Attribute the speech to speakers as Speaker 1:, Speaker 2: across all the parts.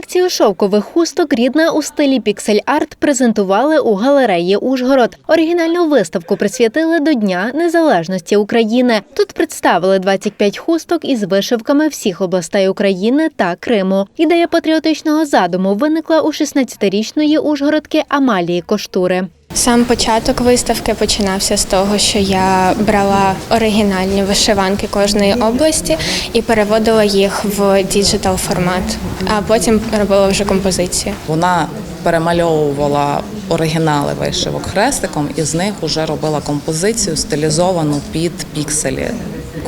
Speaker 1: Колекцію шовкових хусток рідна у стилі піксель-арт презентували у галереї Ужгород. Оригінальну виставку присвятили до Дня Незалежності України. Тут представили 25 хусток із вишивками всіх областей України та Криму. Ідея патріотичного задуму виникла у 16-річної ужгородки Амалії Коштури.
Speaker 2: Сам початок виставки починався з того, що я брала оригінальні вишиванки кожної області і переводила їх в діджитал формат, а потім робила вже композицію.
Speaker 3: Вона перемальовувала оригінали вишивок хрестиком і з них вже робила композицію стилізовану під пікселі.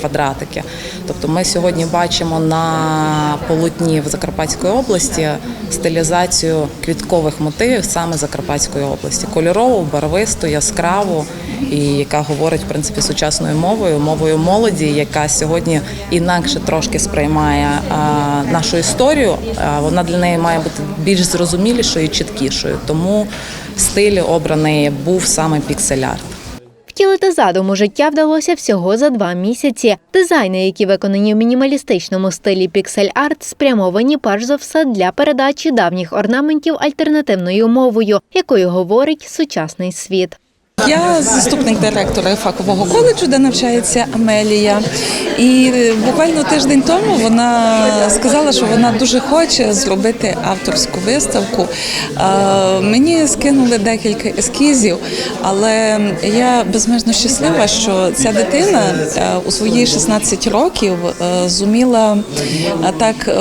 Speaker 3: Квадратики, тобто ми сьогодні бачимо на полотні в Закарпатської області стилізацію квіткових мотивів саме Закарпатської області, кольорову, барвисту, яскраву, і яка говорить в принципі сучасною мовою, мовою молоді, яка сьогодні інакше трошки сприймає нашу історію. Вона для неї має бути більш зрозумілішою і чіткішою. Тому стиль обраний був саме піксель-арт.
Speaker 1: Втілити задум у життя вдалося всього за два місяці. Дизайни, які виконані в мінімалістичному стилі піксель-арт, спрямовані перш за все для передачі давніх орнаментів альтернативною мовою, якою говорить сучасний світ.
Speaker 4: Я заступник директора фахового коледжу, де навчається Амелія. І буквально тиждень тому вона сказала, що вона дуже хоче зробити авторську виставку. Е, Мені скинули декілька ескізів, але я безмежно щаслива, що ця дитина е, у свої 16 років е, зуміла е, так е,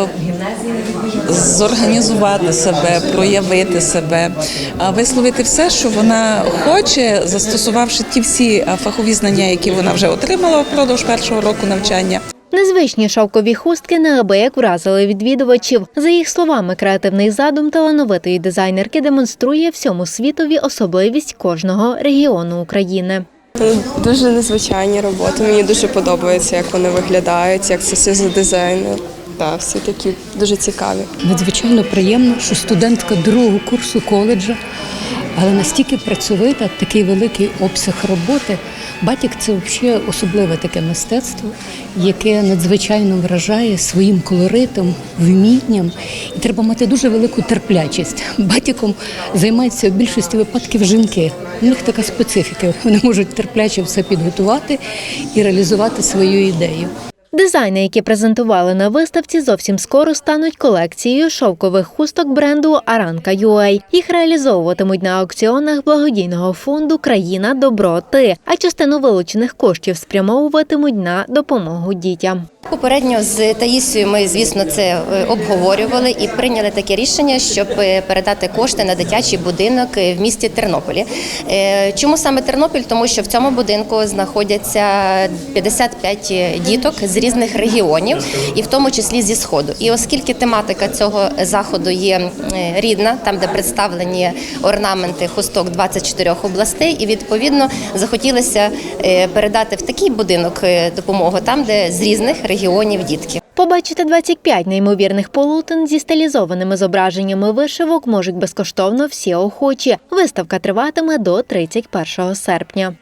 Speaker 4: зорганізувати себе, проявити себе, висловити все, що вона хоче, застосувавши ті всі фахові знання, які вона вже отримала впродовж першого року навчання.
Speaker 1: Незвичні шовкові хустки неабияк вразили відвідувачів. За їх словами, креативний задум талановитої дизайнерки демонструє всьому світові особливість кожного регіону України.
Speaker 5: Дуже незвичайні роботи. Мені дуже подобається, як вони виглядають, як це все за дизайнер. Так, всі такі дуже цікаві.
Speaker 6: Надзвичайно приємно, що студентка другого курсу коледжа, але настільки працьовита, такий великий обсяг роботи. Батік це взагалі особливе таке мистецтво, яке надзвичайно вражає своїм колоритом, вмінням. І треба мати дуже велику терплячість. Батіком займаються в більшості випадків жінки. У них така специфіка. Вони можуть терпляче все підготувати і реалізувати свою ідею.
Speaker 1: Дизайни, які презентували на виставці, зовсім скоро стануть колекцією шовкових хусток бренду Аранка UA. Їх реалізовуватимуть на аукціонах благодійного фонду Країна Добро Ти, а частину вилучених коштів спрямовуватимуть на допомогу дітям.
Speaker 7: Попередньо з Таїсією ми, звісно, це е, обговорювали і прийняли таке рішення, щоб е, передати кошти на дитячий будинок е, в місті Тернополі. Чому саме Тернопіль? Тому що в цьому будинку знаходяться 55 діток з різних регіонів, і в тому числі зі сходу. І оскільки тематика цього заходу є рідна, там де представлені орнаменти хусток 24 областей, і відповідно захотілося е, передати в такий будинок е, допомогу, там де з різних регіонів дітки.
Speaker 1: Побачити 25 неймовірних полотен зі стилізованими зображеннями вишивок можуть безкоштовно всі охочі. Виставка триватиме до 31 серпня.